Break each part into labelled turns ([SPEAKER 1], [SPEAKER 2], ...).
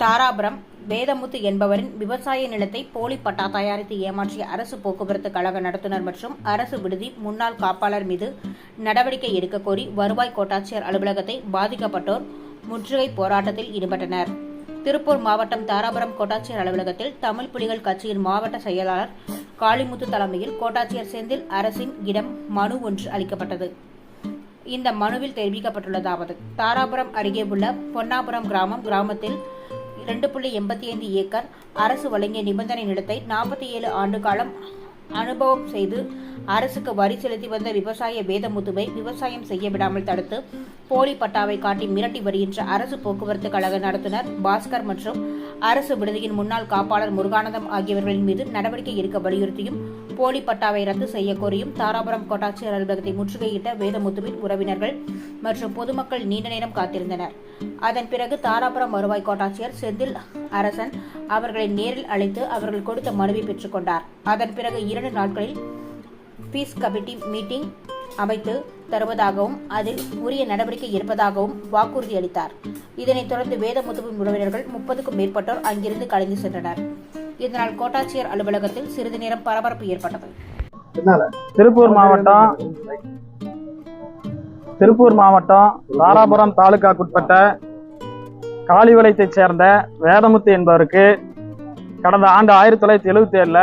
[SPEAKER 1] தாராபுரம் வேதமுத்து என்பவரின் விவசாய நிலத்தை போலி பட்டா தயாரித்து ஏமாற்றிய அரசு போக்குவரத்து கழக நடத்துனர் மற்றும் அரசு விடுதி முன்னாள் காப்பாளர் மீது நடவடிக்கை எடுக்க கோரி வருவாய் கோட்டாட்சியர் அலுவலகத்தை பாதிக்கப்பட்டோர் முற்றுகை போராட்டத்தில் ஈடுபட்டனர். திருப்பூர் மாவட்டம் தாராபுரம் கோட்டாட்சியர் அலுவலகத்தில் தமிழ் புலிகள் கட்சியின் மாவட்ட செயலாளர் காளிமுத்து தலைமையில் கோட்டாட்சியர் செந்தில் அரசின் இடம் மனு ஒன்று அளிக்கப்பட்டது. இந்த மனுவில் தெரிவிக்கப்பட்டுள்ளதாவது தாராபுரம் அருகே உள்ள பொன்னாபுரம் கிராமம் கிராமத்தில் இரண்டு புள்ளி எண்பத்தி ஐந்து ஏக்கர் அரசு வழங்கிய நிபந்தனை நிலத்தை நாற்பத்தி ஏழு ஆண்டு காலம் அனுபவம் செய்து அரசுக்கு வரி செலுத்தி வந்த விவசாய வேதமுதுவை விவசாயம் செய்ய விடாமல் தடுத்து போலி பட்டாவை காட்டி மிரட்டி வருகின்ற அரசு போக்குவரத்து கழக நடத்துனர் பாஸ்கர் மற்றும் அரசு விடுதியின் முன்னாள் காப்பாளர் முருகானந்தம் ஆகியவர்களின் மீது நடவடிக்கை எடுக்க வலியுறுத்தியும் போலி பட்டாவை ரத்து செய்ய கோரியும் தாராபுரம் கோட்டாட்சியர் அலுவலகத்தை முற்றுகையிட்ட வேதமுத்துவின் உறவினர்கள் மற்றும் பொதுமக்கள் நீண்ட நேரம் காத்திருந்தனர். அதன் பிறகு தாராபுரம் வருவாய் கோட்டாட்சியர் செந்தில் அரசன் அவர்களை நேரில் அழைத்து அவர்கள் கொடுத்த மனுவை பெற்றுக்கொண்டார் அதன் பிறகு இரண்டு நாட்களில் பீஸ் கமிட்டி மீட்டிங் அமைத்து தருவதாகவும் அதில் உரிய நடவடிக்கை எடுப்பதாகவும் வாக்குறுதி அளித்தார். இதனைத் தொடர்ந்து வேதமுத்துவின் உறவினர்கள் முப்பதுக்கும் மேற்பட்டோர் அங்கிருந்து கலைந்து சென்றனர். இதனால் கோட்டாட்சியர் அலுவலகத்தில் சிறிது நேரம் பரபரப்பு ஏற்பட்டது.
[SPEAKER 2] திருப்பூர் மாவட்டம் திருப்பூர் மாவட்டம் தாராபுரம் தாலுகாக்குட்பட்ட காளிவளையத்தைச் சேர்ந்த வேதமுத்து என்பவருக்கு கடந்த ஆண்டு ஆயிரத்தி தொள்ளாயிரத்தி எழுபத்தி ஏழில்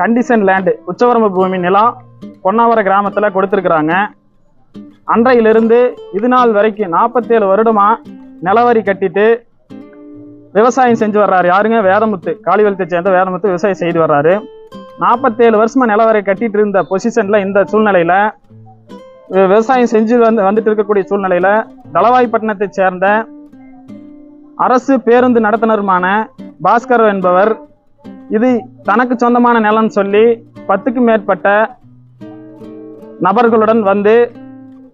[SPEAKER 2] கண்டிஷன் லேண்டு உச்சவரம்பு பூமி நிலம் பொன்னாவர கிராமத்தில் கொடுத்துருக்குறாங்க. அன்றையிலிருந்து இது நாள் வரைக்கும் நாற்பத்தேழு வருடமாக நிலவரி கட்டிட்டு விவசாயம் செஞ்சு வர்றாரு. யாருங்க? வேதமுத்து. காளிவெளத்தை சேர்ந்த வேதமுத்து விவசாயம் செய்து வர்றாரு. நாற்பத்தேழு வருஷமா நிலவரை கட்டிட்டு இருந்த பொசிஷன்ல இந்த சூழ்நிலையில விவசாயம் செஞ்சு வந்து வந்துட்டு இருக்கக்கூடிய சூழ்நிலையில தளவாய்ப்பட்டினத்தை சேர்ந்த அரசு பேருந்து நடத்துனருமான பாஸ்கர் என்பவர் இது தனக்கு சொந்தமான நிலம்னு சொல்லி பத்துக்கும் மேற்பட்ட நபர்களுடன் வந்து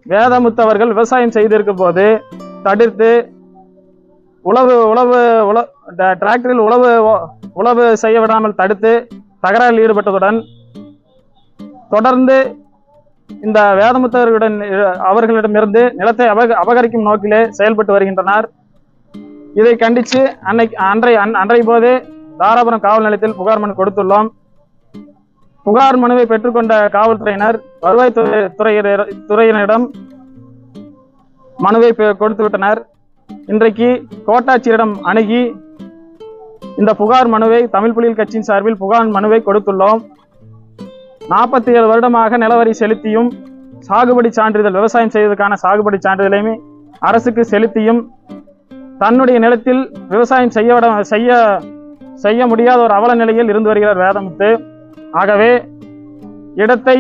[SPEAKER 2] வேதமுத்தவர்கள் விவசாயம் செய்திருக்கும் போது தடுத்து உழவு உழவு உழ ட- டிராக்டரில் உழவு உழவு செய்ய விடாமல் தடுத்து தகராறில் ஈடுபட்டதுடன் தொடர்ந்து இந்த வேதமுத்தவர்களுடன் அவர்களிடமிருந்து நிலத்தை அபக அபகரிக்கும் நோக்கிலே செயல்பட்டு வருகின்றனர். இதை கண்டித்து அன்னைக்கு அன்றை அன்- அன்றைய போது தாராபுரம் காவல் நிலையத்தில் புகார் மனு கொடுத்துள்ளோம். புகார் மனுவை பெற்றுக்கொண்ட காவல்துறையினர் வருவாய் துறை- துறையினரிடம் மனுவை பெ- கொடுத்து விட்டனர் இன்றைக்கு கோட்டாட்சியரிடம் அணுகி இந்த புகார் மனுவை தமிழ் புலிகள் கட்சியின் சார்பில் புகார் மனுவை கொடுத்துள்ளோம். நாற்பத்தி ஏழு வருடமாக நிலவரி செலுத்தியும் சாகுபடி சான்றிதழ் விவசாயம் செய்வதற்கான சாகுபடி சான்றிதழையுமே அரசுக்கு செலுத்தியும் தன்னுடைய நிலத்தில் விவசாயம் செய்ய செய்ய செய்ய முடியாத ஒரு அவல நிலையில் இருந்து வருகிறார் வேதமுத்து. ஆகவே இடத்தை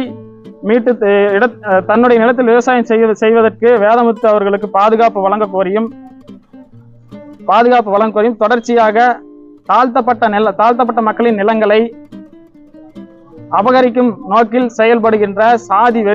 [SPEAKER 2] மீட்டு இட தன்னுடைய நிலத்தில் விவசாயம் செய்ய செய்வதற்கு வேதமுத்து அவர்களுக்கு பாதுகாப்பு வழங்க கோரியும் பாதுகாப்பு வழங்க கோரியும் தொடர்ச்சியாக தாழ்த்தப்பட்ட நில தாழ்த்தப்பட்ட மக்களின் நிலங்களை அபகரிக்கும் நோக்கில் செயல்படுகின்ற சாதி வெறி